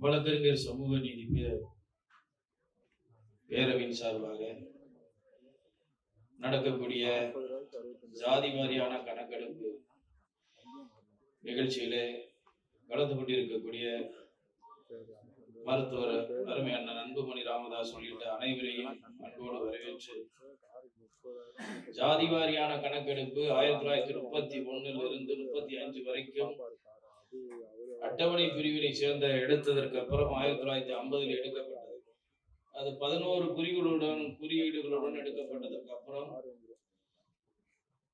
வழக்கறிஞர் சமூக நீதி பேரவையின் சார்பாக நடக்கக்கூடிய ஜாதி வாரியான கணக்கெடுப்பு நிகழ்ச்சியிலே கலந்து கொண்டிருக்கக்கூடிய மருத்துவர் அருமை அண்ணன் அன்புமணி ராமதாஸ் உள்ளிட்ட அனைவரையும் அன்போடு வரவேற்று ஜாதி வாரியான கணக்கெடுப்பு ஆயிரத்தி தொள்ளாயிரத்தி முப்பத்தி ஒன்னுல இருந்து முப்பத்தி அஞ்சு வரைக்கும் அட்டவணை பிரிவினை சேர்ந்த எடுத்ததற்கு அப்புறம் ஆயிரத்தி தொள்ளாயிரத்தி ஐம்பதில் எடுக்கப்பட்டது. அது பதினோரு குறிகளுடன் குறியீடுகளுடன் எடுக்கப்பட்டதற்கு அப்புறம்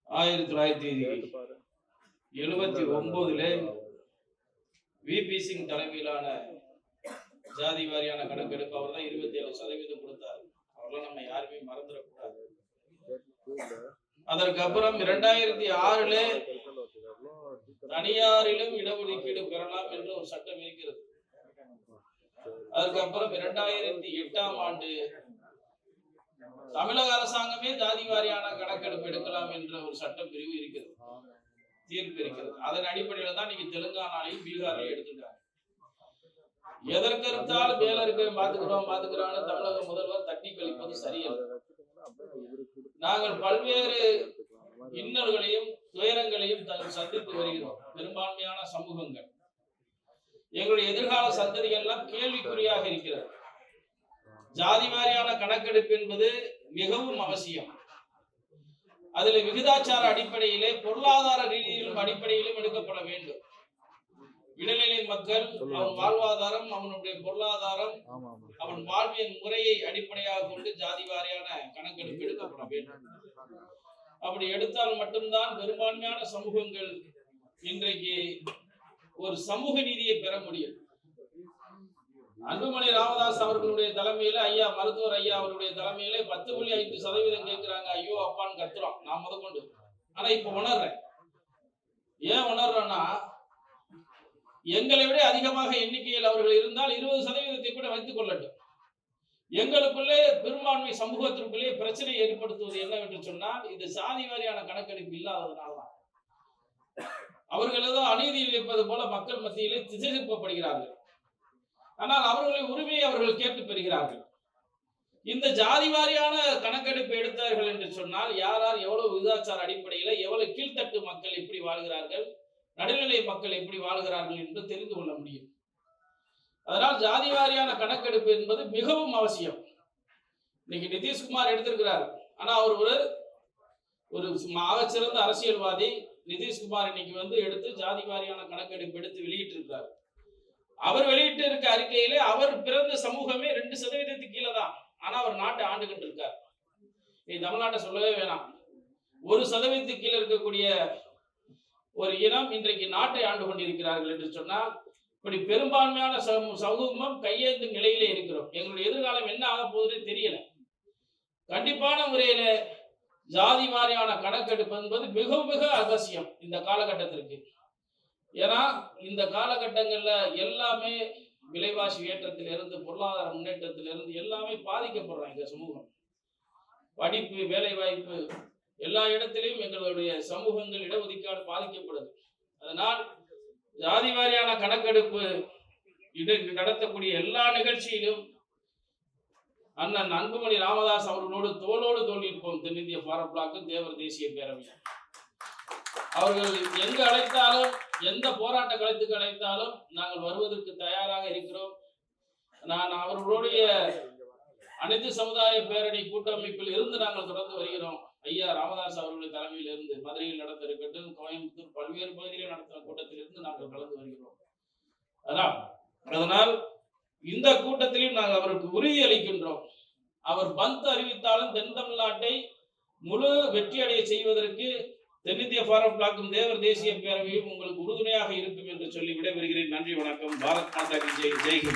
ஆயிரத்தி தொள்ளாயிரத்தி எழுபத்தி ஒன்பதுல விபி சிங் தலைமையிலான ஜாதி வாரியான கணக்கெடுப்பு அவர் தான் இருபத்தி ஏழு சதவீதம் கொடுத்தார். அவரெல்லாம் நம்ம யாருமே மறந்துடக்கூடாது. அதற்கு அப்புறம் இரண்டாயிரத்தி ஆறுல தனியாரிலும் இடஒதுக்கீடு பெறலாம் என்று ஒரு சட்டம் இருக்கிறது. அதுக்கப்புறம் இரண்டாயிரத்தி எட்டாம் ஆண்டு தமிழக அரசாங்கமே ஜாதி வாரியான கணக்கெடுப்பு எடுக்கலாம் என்ற ஒரு சட்டம் பிரிவு இருக்கிறது. தீர்ப்பு இருக்கிறது. அதன் அடிப்படையில தான் நீங்க தெலுங்கானாலையும் பீகார்லையும் எடுத்துட்டாங்க எதற்கெடுத்தாலும் மேல இருக்க பாத்துக்கிறோம் பாத்துக்கிறோம்னு தமிழக முதல்வர் தட்டி கழிப்பது சரியல்ல. நாங்கள் பல்வேறு இன்னல்களையும் துயரங்களையும் சந்தித்து வருகிறோம். பெரும்பான்மையான சமூகங்கள். எங்களுடைய எதிர்கால சந்ததிகள்லாம் கேள்விக்குறியாக இருக்கிறது. ஜாதி வாரியான கணக்கெடுப்பு என்பது மிகவும் அவசியம். அதுல விகிதாச்சார அடிப்படையிலே பொருளாதார ரீதியிலும் அடிப்படையிலும் எடுக்கப்பட வேண்டும். இடைநிலை மக்கள் அவன் வாழ்வாதாரம் அவனுடைய பொருளாதாரம் அவன் வாழ்வியல் முறையை அடிப்படையாக கொண்டு ஜாதி வாரியான கணக்கெடுப்பு எடுக்கப்பட வேண்டும். அப்படி எடுத்தால் மட்டும்தான் பெரும்பான்மையான சமூகங்கள் இன்றைக்கு ஒரு சமூக நீதியை பெற முடியும். அன்புமணி ராமதாஸ் அவர்களுடைய தலைமையில ஐயா மருத்துவர் ஐயா அவருடைய தலைமையில பத்து புள்ளி ஐந்து சதவீதம் கேட்கிறாங்க ஐயோ அப்பான்னு கத்துறோம் நான் முதற்கொண்டு ஆனா இப்ப உணர்றேன். ஏன் உணர்றேன்னா எங்களை விட அதிகமாக எண்ணிக்கையில் அவர்கள் இருந்தால் இருபது சதவீதத்தை கூட வைத்துக் கொள்ளட்டும். எங்களுக்குள்ளே பெரும்பான்மை சமூகத்திற்குள்ளே பிரச்சனை ஏற்படுத்துவது என்னவென்று சொன்னால் இது சாதி வாரியான கணக்கெடுப்பு இல்லாததுனால்தான் அவர்கள் ஏதோ அநீதி இருப்பது போல மக்கள் மத்தியிலே திசை ஆனால் அவர்களின் உரிமையை அவர்கள் கேட்டு பெறுகிறார்கள். இந்த ஜாதி வாரியான கணக்கெடுப்பு எடுத்தார்கள் என்று சொன்னால் யார் யார் எவ்வளவு விகிதாச்சார அடிப்படையில் எவ்வளவு கீழ்த்தட்டு மக்கள் எப்படி வாழ்கிறார்கள் நடுநிலை மக்கள் எப்படி வாழ்கிறார்கள் என்று தெரிந்து கொள்ள முடியும். அதனால் ஜாதி வாரியான கணக்கெடுப்பு என்பது மிகவும் அவசியம். இன்னைக்கு நிதிஷ்குமார் எடுத்திருக்கிறார். ஆனா அவர் ஒரு ஒரு ஆகச்சிறந்த அரசியல்வாதி நிதிஷ்குமார் இன்னைக்கு வந்து எடுத்து ஜாதி வாரியான கணக்கெடுப்பு எடுத்து வெளியிட்டு இருக்கிறார் அவர் வெளியிட்டு இருக்க அறிக்கையிலே அவர் பிறந்த சமூகமே ரெண்டு சதவீதத்துக்கு கீழே தான். ஆனா அவர் நாட்டை ஆண்டுகிட்டு இருக்கார். நீ தமிழ்நாட்டை சொல்லவே வேணாம். ஒரு சதவீதத்துக்கு கீழே இருக்கக்கூடிய ஒரு இனம் இன்றைக்கு நாட்டை ஆண்டு கொண்டிருக்கிறார்கள் என்று சொன்னால் இப்படி பெரும்பான்மையான சமூகமும் சமூகம் கையேந்தும் நிலையிலே இருக்கிறோம். எங்களுடைய எதிர்காலம் என்ன ஆக போகுதுன்னு தெரியல. கண்டிப்பான முறையில ஜாதி வாரியான கணக்கெடுப்பு என்பது மிக மிக அவசியம் இந்த காலகட்டத்திற்கு. ஏன்னா இந்த காலகட்டங்கள்ல எல்லாமே விலைவாசி ஏற்றத்திலிருந்து பொருளாதார முன்னேற்றத்திலிருந்து எல்லாமே பாதிக்கப்படுறாங்க இந்த சமூகம். படிப்பு வேலைவாய்ப்பு எல்லா இடத்திலையும் எங்களுடைய சமூகங்கள் இடஒதுக்கீடு பாதிக்கப்படுது. அதனால் ஜாதி வாரியான கணக்கெடுப்பு இது நடத்தக்கூடிய எல்லா நிகழ்ச்சியிலும் அண்ணன் அன்புமணி ராமதாஸ் அவர்களோடு தோளோடு தோல் தென்னிந்திய ஃபாரம் பிளாக்கு தேவர் தேசிய பேரவை அவர்கள் எங்கு அழைத்தாலும் எந்த போராட்ட களத்துக்கு அழைத்தாலும் நாங்கள் வருவதற்கு தயாராக இருக்கிறோம். நான் அவர்களுடைய அனைத்து சமுதாய பேரணி கூட்டமைப்பில் இருந்து நாங்கள் தொடர்ந்து வருகிறோம். ஐயா ராமதாஸ் அவர்களுடைய தலைமையில் இருந்து மதுரையில் நடத்த இருக்கட்டும் கோயம்புத்தூர் பல்வேறு பகுதிகளில் நடத்துகிற கூட்டத்தில் இருந்து நாங்கள் கலந்து வருகிறோம். அதனால் அதனால் இந்த கூட்டத்திலும் நாங்கள் அவருக்கு உறுதி அளிக்கின்றோம். அவர் பந்த் அறிவித்தாலும் தென் தமிழ்நாட்டை முழு வெற்றியடைய செய்வதற்கு தென்னிந்திய ஃபாரம் பிளாக்கும் தேவர் தேசிய பேரவையும் உங்களுக்கு உறுதுணையாக இருக்கும் என்று சொல்லி விடைபெறுகிறேன். நன்றி வணக்கம். பாரத் மாதா விஜய் ஜெய். ஜெய்ஹிந்த்.